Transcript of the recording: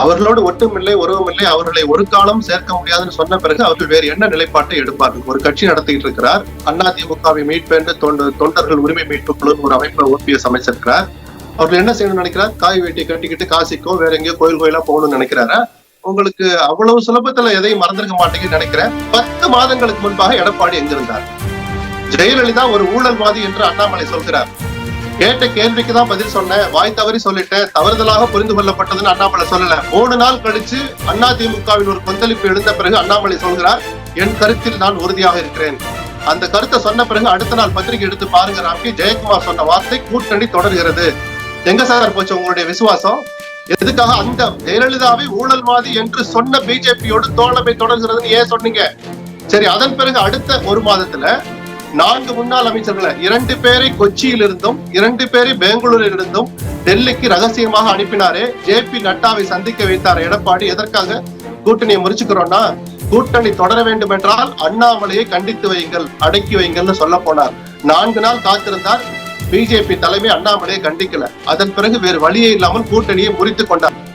அவர்களோடு ஒட்டுமில்லை உறவுமில்லை அவர்களை ஒரு காலம் சேர்க்க முடியாதுன்னு சொன்ன பிறகு அவர்கள் வேறு என்ன நிலைப்பாட்டை எடுப்பார்கள்? ஒரு கட்சி நடத்திட்டு இருக்கிறார் அதிமுகவை மீட்பென்று தொண்டு தொண்டர்கள் உரிமை மீட்பு குழு ஒரு அமைப்பை ஓபிஎஸ் அமைச்சிருக்கிறார். அவர்கள் என்ன செய்யணும்னு நினைக்கிறார்? காய் வெட்டி கட்டிக்கிட்டு காசிக்கோ வேற எங்கேயோ கோயில் கோயிலா போகணும்னு நினைக்கிறாரா? உங்களுக்கு அவ்வளவு சுலபத்துல எதையும் மறந்துருக்க மாட்டேங்குன்னு நினைக்கிறேன். பத்து மாதங்களுக்கு முன்பாக எடப்பாடி எங்கிருந்தார்? ஜெயலலிதா ஒரு ஊழல்வாதி என்று அண்ணாமலை சொல்கிறார். கேட்ட கேள்விக்கு தான் பதில் சொன்னேன். வாய் தவறி சொல்லிட்டேன். தவறுதலாக புரிந்து கொள்ளப்பட்டதுன்னு அண்ணாமலை சொல்லல. மூணு நாள் கழிச்சு அண்ணா திமுகவின் ஒரு கொந்தளிப்பு எழுந்த பிறகு அண்ணாமலை சொல்கிறார் என் கருத்தில் நான் உறுதியாக இருக்கிறேன். அந்த கருத்தை சொன்ன பிறகு அடுத்த நாள் பத்திரிகை எடுத்து பாருங்க ராம்கி. ஜெயக்குமார் சொன்ன வார்த்தை கூட்டணி தொடர்கிறது. எங்க சார் போச்சு உங்களுடைய விசுவாசம்? எதுக்காக அந்த ஜெயலலிதாவை ஊழல்வாதி என்று சொன்ன பிஜேபியோடு தோழமை தொடர்கிறதுன்னு ஏன் சொன்னீங்க? சரி அதன் பிறகு அடுத்த ஒரு மாதத்துல நான்கு முன்னாள் அமைச்சர்களை இரண்டு பேரை கொச்சியில் இருந்தும் இரண்டு பேரை பெங்களூரில் இருந்தும் டெல்லிக்கு ரகசியமாக அனுப்பினாரே. ஜே பி நட்டாவை சந்திக்க வைத்தார் எடப்பாடி. எதற்காக? கூட்டணியை முறிச்சுக்கிறோம்னா கூட்டணி தொடர வேண்டும் என்றால் அண்ணாமலையை கண்டித்து வையுங்கள் அடக்கி வைங்கள்னு சொல்ல போனார். நான்கு நாள் காத்திருந்தார். பிஜேபி தலைமை அண்ணாமலையை கண்டிக்கல. அதன் பிறகு வேறு வழியே இல்லாமல் கூட்டணியை முறித்துக் கொண்டார்.